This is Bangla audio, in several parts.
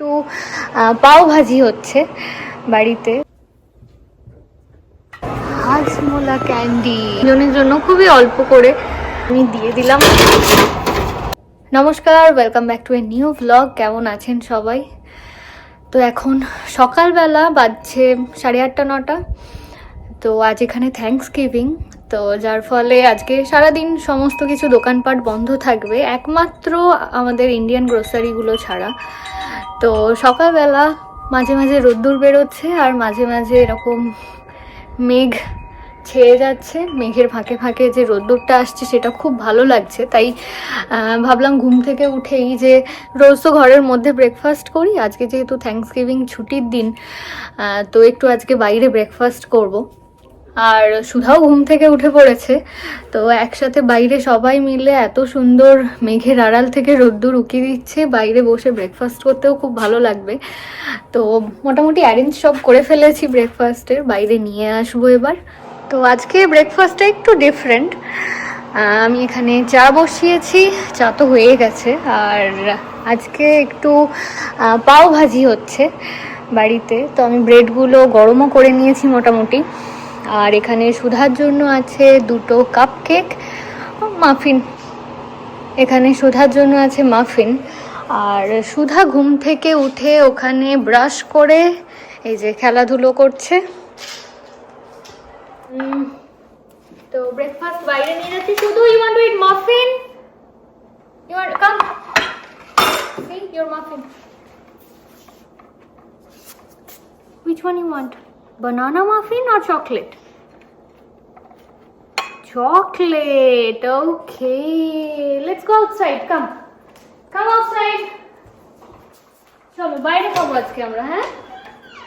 একটু পাও ভাজি হচ্ছে বাড়িতে। হাজমোলা ক্যান্ডি। জনের জন্য খুবই অল্প করে আমি দিয়ে দিলাম। নমস্কার, welcome back to a new blog কেমন আছেন সবাই? তো এখন সকালবেলা বাজছে সাড়ে আটটা, নটা। তো আজ এখানে থ্যাঙ্কস গিভিং তো যার ফলে আজকে সারাদিন সমস্ত কিছু দোকানপাট বন্ধ থাকবে, একমাত্র আমাদের ইন্ডিয়ান গ্রোসারিগুলো ছাড়া। তো সকালবেলা মাঝে মাঝে রোদ্দুর বেরোচ্ছে আর মাঝে মাঝে এরকম মেঘ ছেয়ে যাচ্ছে। মেঘের ফাঁকে ফাঁকে যে রোদ্দুরটা আসছে সেটা খুব ভালো লাগছে। তাই ভাবলাম ঘুম থেকে উঠেই যে রোজ তো ঘরের মধ্যে ব্রেকফাস্ট করি। আজকে যেহেতু থ্যাঙ্কস গিভিং ছুটির দিন তো একটু আজকে বাইরে ব্রেকফাস্ট করব। আর সুধাও ঘুম থেকে উঠে পড়েছে। তো একসাথে বাইরে সবাই মিলে এত সুন্দর মেঘের আড়াল থেকে রোদ্দুর উকিয়ে দিচ্ছে। বাইরে বসে ব্রেকফাস্ট করতেও খুব ভালো লাগবে। তো মোটামুটি অ্যারেঞ্জ সব করে ফেলেছি ব্রেকফাস্টের বাইরে নিয়ে আসব এবার। তো আজকে ব্রেকফাস্টটা একটু ডিফারেন্ট আমি এখানে চা বসিয়েছি। চা তো হয়ে গেছে। আর আজকে একটু পাও ভাজি হচ্ছে বাড়িতে। তো আমি ব্রেডগুলো গরমও করে নিয়েছি মোটামুটি। আর এখানে সুধার জন্য আছে দুটো কাপ কেক মাফিন এখানে সুধার জন্য আছে মাফিন আর সুধা ঘুম থেকে উঠে ওখানে ব্রাশ করে এই যে খেলাধুলো করছে। তো ব্রেকফাস্ট বাইরে নিয়ে যাচ্ছি। শুধু you want to eat muffin you want come see your muffin Which one you want? Banana muffin or chocolate? Chocolate. Okay. Let's go outside. Come. Come outside. চলো বাইরে খাব আজকে আমরা হ্যাঁ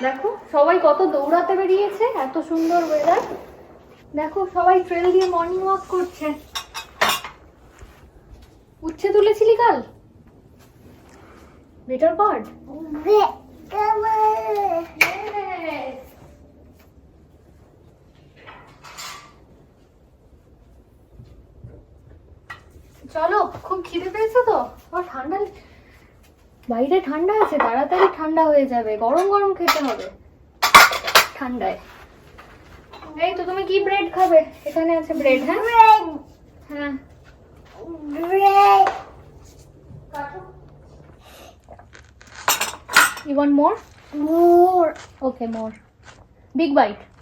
দেখো সবাই কত দৌড়াতে বেরিয়েছে এত সুন্দর ওয়েদার দেখো সবাই ট্রেল দিয়ে মর্নিং ওয়াক করছে উচ্ছে তুলেছিলি কাল বেটার বার্ড চলো খুব খিদে পেয়েছ তো? ও ঠান্ডা বাইরে ঠান্ডা আছে তাড়াতাড়ি ঠান্ডা হয়ে যাবে গরম গরম খেতে হবে। ঠান্ডায়। এই তো তুমি কি ব্রেড খাবে? এখানে আছে ব্রেড হ্যাঁ? হ্যাঁ। You want more More. Okay more big bite তো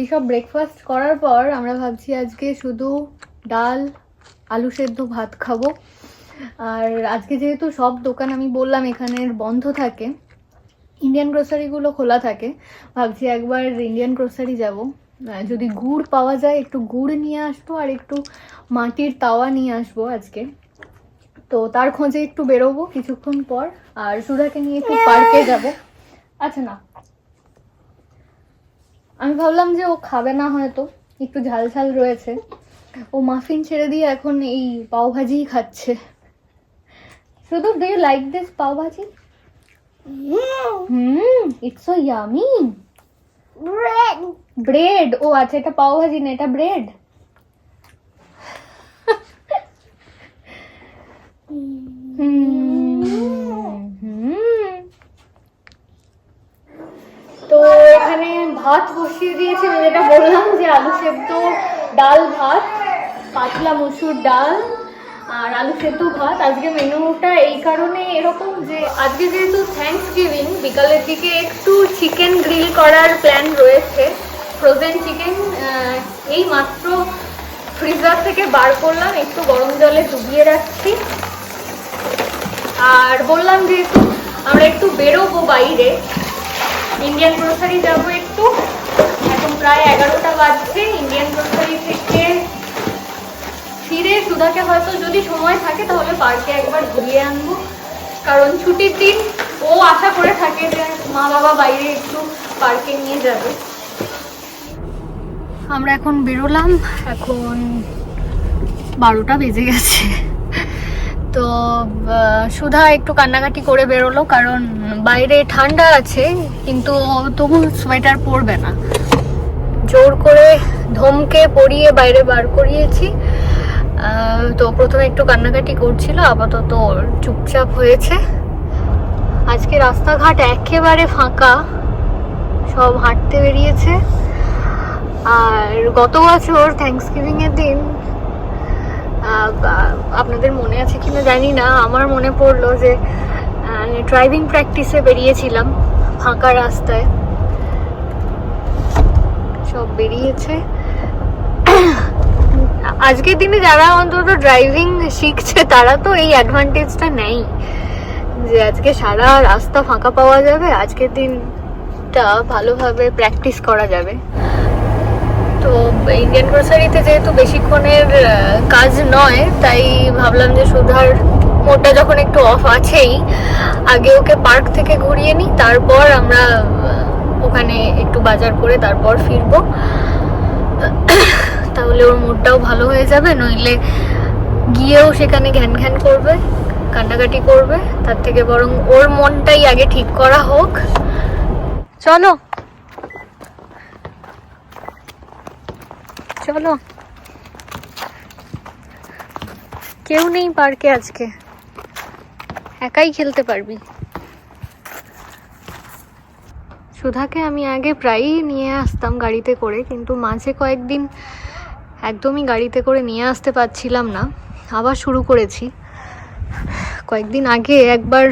এইসব ব্রেকফাস্ট করার পর আমরা ভাবছি আজকে শুধু ডাল আলু সেদ্ধ ভাত খাব। আর আজকে যেহেতু সব দোকান আমি বললাম এখানের বন্ধ থাকে ইন্ডিয়ান গ্রোসারিগুলো খোলা থাকে ভাবছি একবার ইন্ডিয়ান গ্রোসারি যাব। যদি গুড় পাওয়া যায় একটু গুড় নিয়ে আসব আর একটু মাটির তাওয়া নিয়ে আসব আজকে। তো তার খোঁজে একটু বেরোবো কিছুক্ষণ পর আর সুধাকে নিয়ে একটু পার্কে যাব। আচ্ছা না আমি ভাবলাম যে ও খাবে না হয়তো একটু ঝাল ঝাল রয়েছে। ও মাফিন ছেড়ে দিয়ে এখন এই পাও ভাজিই খাচ্ছে। শুধু do you like this pav bhaji? Mm. Hmm it's so yummy Bread. Bread ও আচ্ছা এটা পাও ভাজি না এটা ব্রেড তো এখানে ভাত বসিয়ে দিয়েছি আমি যেটা বললাম যে আলু সেদ্ধ ডাল ভাত, পাতলা মসুর ডাল আর আলু সেদ্ধ ভাত। আজকে মেনুটা এই কারণে এরকম যে আজকে যেহেতু থ্যাঙ্কস গিভিং বিকালের দিকে একটু চিকেন গ্রিল করার প্ল্যান রয়েছে। ফ্রোজেন চিকেন এই মাত্র ফ্রিজার থেকে বার করলাম, একটু গরম জলে ডুবিয়ে রাখছি। আর বললাম যেহেতু আমরা একটু বেরোবো বাইরে। ইন্ডিয়ান গ্রোসারি যাব একটু। এখন প্রায় এগারোটা বাজছে। ইন্ডিয়ান গ্রোসারি থেকে ফিরে সুধাকে হয়তো যদি সময় থাকে, তাহলে পার্কে একবার ঘুরিয়ে আনব। কারণ ছুটির দিন ও আশা করে থাকে যে মা বাবা বাইরে একটু পার্কে নিয়ে যাবে। আমরা এখন বেরোলাম। এখন বারোটা বেজে গেছে। তো সুধা একটু কান্নাকাটি করে বেরোলো, কারণ বাইরে ঠান্ডা আছে, কিন্তু তবু সোয়েটার পরবে না। জোর করে ধমকে পরিয়ে বাইরে বার করিয়েছি। তো প্রথমে একটু কান্নাকাটি করছিল, আপাতত চুপচাপ হয়েছে। আজকে রাস্তাঘাট একেবারে ফাঁকা, সব হাঁটতে বেরিয়েছে। আর গত বছর থ্যাংকস গিভিং এর দিন আপনাদের মনে আছে কিনা জানি না। আমার মনে পড়ল যে ড্রাইভিং প্র্যাকটিসে বেরিয়েছিলাম ফাঁকা রাস্তায়। সব বেরিয়েছে। আজকের দিনে যারা অন্তত ড্রাইভিং শিখছে, তারা তো এই অ্যাডভান্টেজটা নেই যে আজকে সারা রাস্তা ফাঁকা পাওয়া যাবে, আজকের দিনটা ভালোভাবে প্র্যাকটিস করা যাবে। তো ইন্ডিয়ান গ্রোসারিতে যেহেতু বেশিক্ষণের কাজ নয়, তাই ভাবলাম যে সুধার মোটা যখন একটু অফ আছেই, আগে ওকে পার্ক থেকে ঘুরিয়ে নিই, তারপর আমরা ওখানে একটু বাজার করে তারপর ফিরবো। তাহলে ওর মুডটাও ভালো হয়ে যাবে, নইলে গিয়েও সেখানে ঘ্যান ঘ্যান করবে, কান্নাকাটি করবে, তার থেকে বরং ওর মনটাই আগে ঠিক করা হোক। চলো চলো। কেউ নেই পার্কে আজকে। একাই খেলতে পারবি। সুধাকে আমি আগে প্রায়ই নিয়ে আসতাম গাড়িতে করে, কিন্তু মাঝে কয়েকদিন একদমই গাড়িতে করে নিয়ে আসতে পারছিলাম না। আবার শুরু করেছি। কয়েকদিন আগে একবার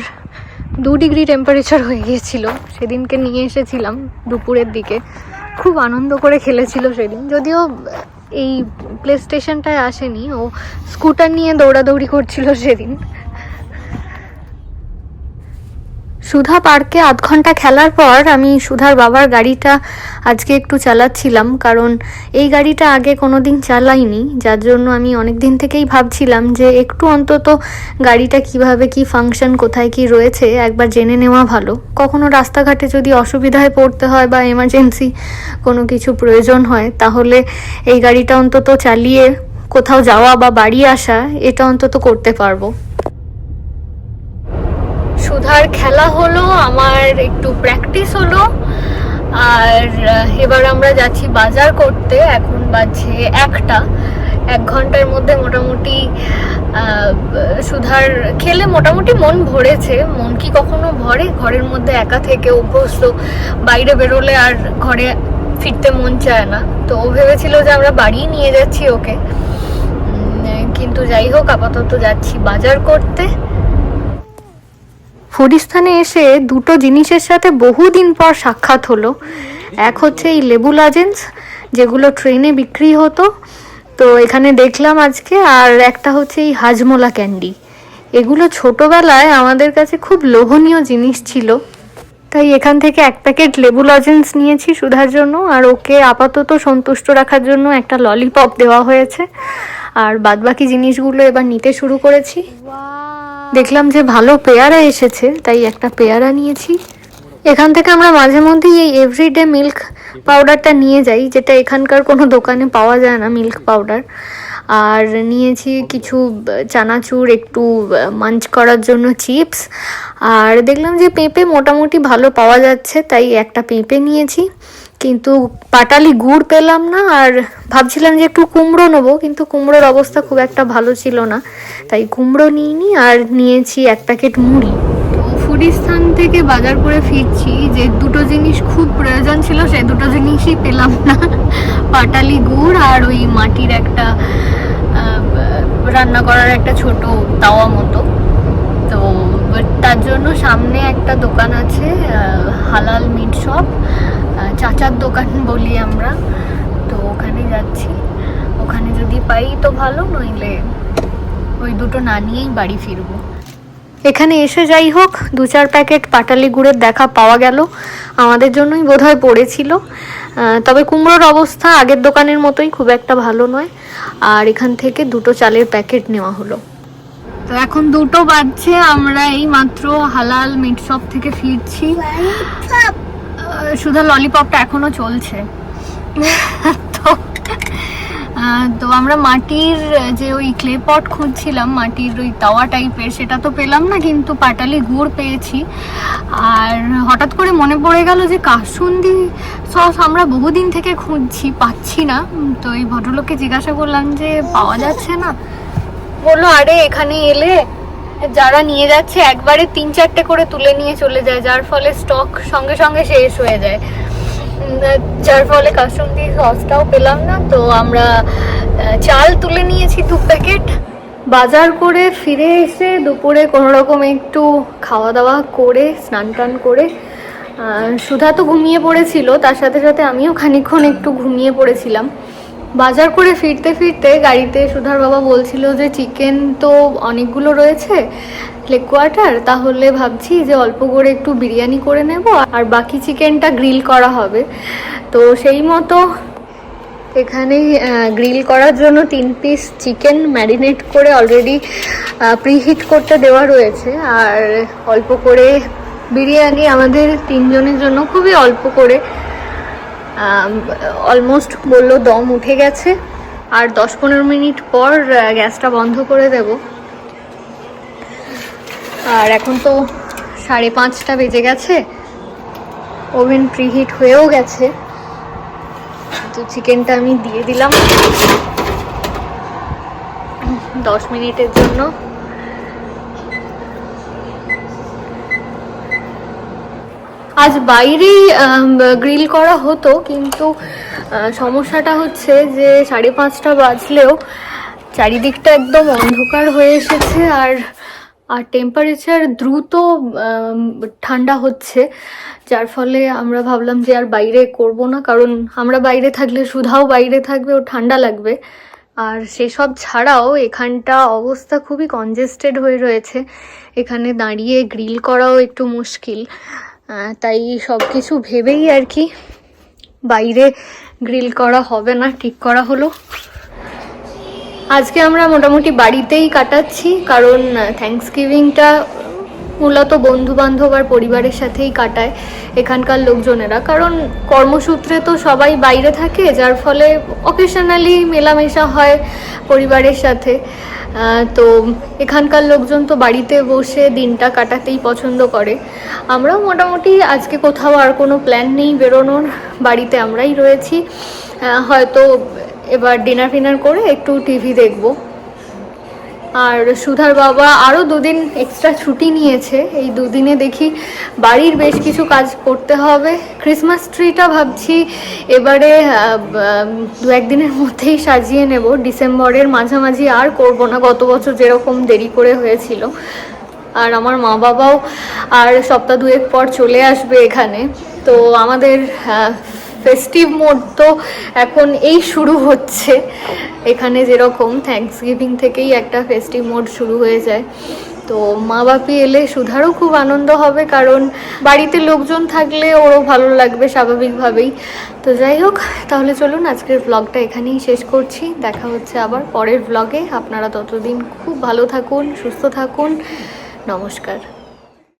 দু ডিগ্রি টেম্পারেচার হয়ে গিয়েছিল, সেদিনকে নিয়ে এসেছিলাম দুপুরের দিকে। খুব আনন্দ করে খেলেছিল সেদিন। যদিও এই প্লে স্টেশনটায় আসেনি, ও স্কুটার নিয়ে দৌড়াদৌড়ি করছিল সেদিন। সুধা পার্কে আধ ঘণ্টা খেলার পর আমি সুধার বাবার গাড়িটা আজকে একটু চালাচ্ছিলাম, কারণ এই গাড়িটা আগে কোনো দিন চালাইনি, যার জন্য আমি অনেক দিন থেকেই ভাবছিলাম যে একটু অন্তত গাড়িটা কীভাবে কি ফাংশন কোথায় কি রয়েছে, একবার জেনে নেওয়া ভালো। কখনো রাস্তাঘাটে যদি অসুবিধায় পড়তে হয় বা এমার্জেন্সি কোনো কিছু প্রয়োজন হয়, তাহলে এই গাড়িটা অন্তত চালিয়ে কোথাও যাওয়া বা বাড়ি আসা, এটা অন্তত করতে পারব। সুধার খেলা হলো, আমার একটু প্র্যাকটিস হলো। আর এবার আমরা যাচ্ছি বাজার করতে, এখন বাজছে একটা। এক ঘণ্টার মধ্যে মোটামুটি সুধার খেলে মোটামুটি মন ভরেছে। মন কি কখনো ভরে? ঘরের মধ্যে একা থেকে অভ্যস্ত, বাইরে বেরোলে আর ঘরে ফিরতে মন চায় না। তো ও ভেবেছিল যে আমরা বাড়ি নিয়ে যাচ্ছি ওকে। কিন্তু যাই হোক, আপাতত যাচ্ছি বাজার করতে। ফুডিস্থানে এসে দুটো জিনিসের সাথে বহুদিন পর সাক্ষাৎ হলো। এক হচ্ছে এই লেবু লজেন্স, যেগুলো ট্রেনে বিক্রি হতো। তো এখানে দেখলাম আজকে, আর একটা হচ্ছে এই হাজমোলা ক্যান্ডি। এগুলো ছোটবেলায় আমাদের কাছে খুব লোভনীয় জিনিস ছিল। তাই এখান থেকে এক প্যাকেট লেবু লজেন্স নিয়েছি সুধার জন্য, আর ওকে আপাতত সন্তুষ্ট রাখার জন্য একটা ললিপপ দেওয়া হয়েছে। আর বাদবাকি জিনিসগুলো এবার নিতে শুরু করেছি। দেখলাম যে ভালো পেয়ারা এসেছে, তাই একটা পেয়ারা নিয়েছি। এখান থেকে আমরা মাঝে মধ্যেই এই এভরিডে মিল্ক পাউডারটা নিয়ে যাই, যেটা এখানকার কোনো দোকানে পাওয়া যায় না মিল্ক পাউডার আর নিয়েছি কিছু চানাচুর, একটু মাঞ্চ করার জন্য চিপস আর দেখলাম যে পেঁপে মোটামুটি ভালো পাওয়া যাচ্ছে, তাই একটা পেঁপে নিয়েছি। কিন্তু পাটালি গুড় পেলাম না, আর ভাবছিলাম যে একটু কুমড়ো নেব, কিন্তু কুমড়োর অবস্থা খুব একটা ভালো ছিল না। তাই কুমড়ো নিইনি আর নিয়েছি এক প্যাকেট মুড়ি। স্থান থেকে বাজার করে ফিরছি, যে দুটো জিনিস খুব প্রয়োজন ছিল সেই দুটো জিনিসই পেলাম না। পাটালি গুড় আর ওই মাটির একটা রান্না করার একটা ছোট তাওয়া মতো। তো তার জন্য সামনে একটা দোকান আছে হালাল মিট শপ। চাচার দোকান বলি আমরা। তো ওখানে যাচ্ছি। ওখানে যদি পাই তো ভালো, নইলে ওই দুটো না নিয়েই বাড়ি ফিরবো। এখানে এসে যাই হোক, দু চার প্যাকেট পাটালি গুড়ের দেখা পাওয়া গেল। আমাদের জন্যই বোধহয় পড়েছিল। তবে কুমড়োর অবস্থা আগের দোকানের মতোই খুব একটা ভালো নয়। আর এখান থেকে দুটো চালের প্যাকেট নেওয়া হলো। তো এখন দুটো বাজছে, আমরা এই মাত্র হালাল মিট শপ থেকে ফিরছি। শুধু ললিপপটা এখনও চলছে। তো তো আমরা মাটির যে ওই ক্লে পট খুঁজছিলাম, মাটির ওই তাওয়া টাইপের সেটা তো পেলাম না, কিন্তু পাটালি গুড় পেয়েছি। আর হঠাৎ করে মনে পড়ে গেল যে কাসুন্দি সস আমরা বহুদিন থেকে খুঁজছি, পাচ্ছি না। তো এই ভদ্রলোককে জিজ্ঞাসা করলাম যে, পাওয়া যাচ্ছে না? বলল, আরে, এখানে এলে যারা নিয়ে যাচ্ছে, একবারে তিন চারটে করে তুলে নিয়ে চলে যায়, যার ফলে স্টক সঙ্গে সঙ্গে শেষ হয়ে যায়। যার ফলে কাসুন্দি সসটাও পেলাম না, তো আমরা চাল তুলে নিয়েছি দু প্যাকেট। বাজার করে ফিরে এসে দুপুরে কোনো রকম একটু খাওয়া দাওয়া করে, স্নান টান করে সুধা তো ঘুমিয়ে পড়েছিল, তার সাথে সাথে আমিও খানিকক্ষণ একটু ঘুমিয়ে পড়েছিলাম। বাজার করে ফিরতে ফিরতে গাড়িতে সুধার বাবা বলছিল যে চিকেন তো অনেকগুলো রয়েছে, লেগ কোয়ার্টার, তাহলে ভাবছি যে অল্প করে একটু বিরিয়ানি করে নেব আর বাকি চিকেনটা গ্রিল করা হবে। তো সেই মতো এখানে গ্রিল করার জন্য তিন পিস চিকেন ম্যারিনেট করে অলরেডি প্রিহিট করতে দেওয়া রয়েছে। আর অল্প করে বিরিয়ানি আমাদের তিনজনের জন্য খুবই অল্প করে। অলমোস্ট বলল, দম উঠে গেছে। আর দশ পনেরো মিনিট পর গ্যাসটা বন্ধ করে দেব। আর এখন তো সাড়ে পাঁচটা বেজে গেছে। ওভেন প্রিহিট হয়েও গেছে। তো চিকেনটা আমি দিয়ে দিলাম। দশ মিনিটের জন্য। আজ বাইরেই গ্রিল করা হতো, কিন্তু সমস্যাটা হচ্ছে যে সাড়ে পাঁচটা বাজলেও চারিদিকটা একদম অন্ধকার হয়ে এসেছে আর আর টেম্পারেচার দ্রুত ঠান্ডা হচ্ছে। যার ফলে আমরা ভাবলাম যে আর বাইরে করব না, কারণ আমরা বাইরে থাকলে সুধাও বাইরে থাকবে ও ঠান্ডা লাগবে। আর সেসব ছাড়াও এখানটা অবস্থা খুবই কনজেস্টেড হয়ে রয়েছে। এখানে দাঁড়িয়ে গ্রিল করাও একটু মুশকিল। তাই সব কিছু ভেবেই আর কি বাইরে গ্রিল করা হবে না, ঠিক করা হলো। আজকে আমরা মোটামুটি বাড়িতেই কাটাচ্ছি, কারণ থ্যাংকস গিভিংটা মূলত বন্ধু বান্ধব আর পরিবারের সাথেই কাটায় এখানকার লোকজনেরা। কারণ, কর্মসূত্রে তো সবাই বাইরে থাকে, যার ফলে অকেশনালি মেলামেশা হয় পরিবারের সাথে। তো এখানকার লোকজন তো বাড়িতে বসে দিনটা কাটাতেই পছন্দ করে। আমরাও মোটামুটি আজকে কোথাও আর কোনো প্ল্যান নেই বেরোনোর। বাড়িতে আমরাই রয়েছি। হয়তো এবার ডিনার ফিনার করে একটু টিভি দেখব। আর সুধার বাবা আরও দুদিন এক্সট্রা ছুটি নিয়েছে। এই দুদিনে দেখি বাড়ির বেশ কিছু কাজ করতে হবে। ক্রিসমাস ট্রিটা ভাবছি এবারে দু একদিনের মধ্যেই সাজিয়ে নেব। ডিসেম্বরের মাঝামাঝি আর করব না। গত বছর যেরকম দেরি করে হয়েছিল। আর আমার মা বাবাও আর সপ্তাহ দুয়েক পর চলে আসবে এখানে। তো আমাদের ফেস্টিভ মোড তো এখন এই শুরু হচ্ছে। এখানে যেরকম থ্যাঙ্কস গিভিং থেকেই একটা ফেস্টিভ মোড শুরু হয়ে যায়। তো মা বাপি এলে সুধারও খুব আনন্দ হবে কারণ বাড়িতে লোকজন থাকলে ওরও ভালো লাগবে স্বাভাবিকভাবেই। তো যাই হোক, তাহলে চলুন আজকের ব্লগটা এখানেই শেষ করছি। দেখা হচ্ছে আবার পরের ব্লগে আপনারা ততদিন খুব ভালো থাকুন, সুস্থ থাকুন। নমস্কার।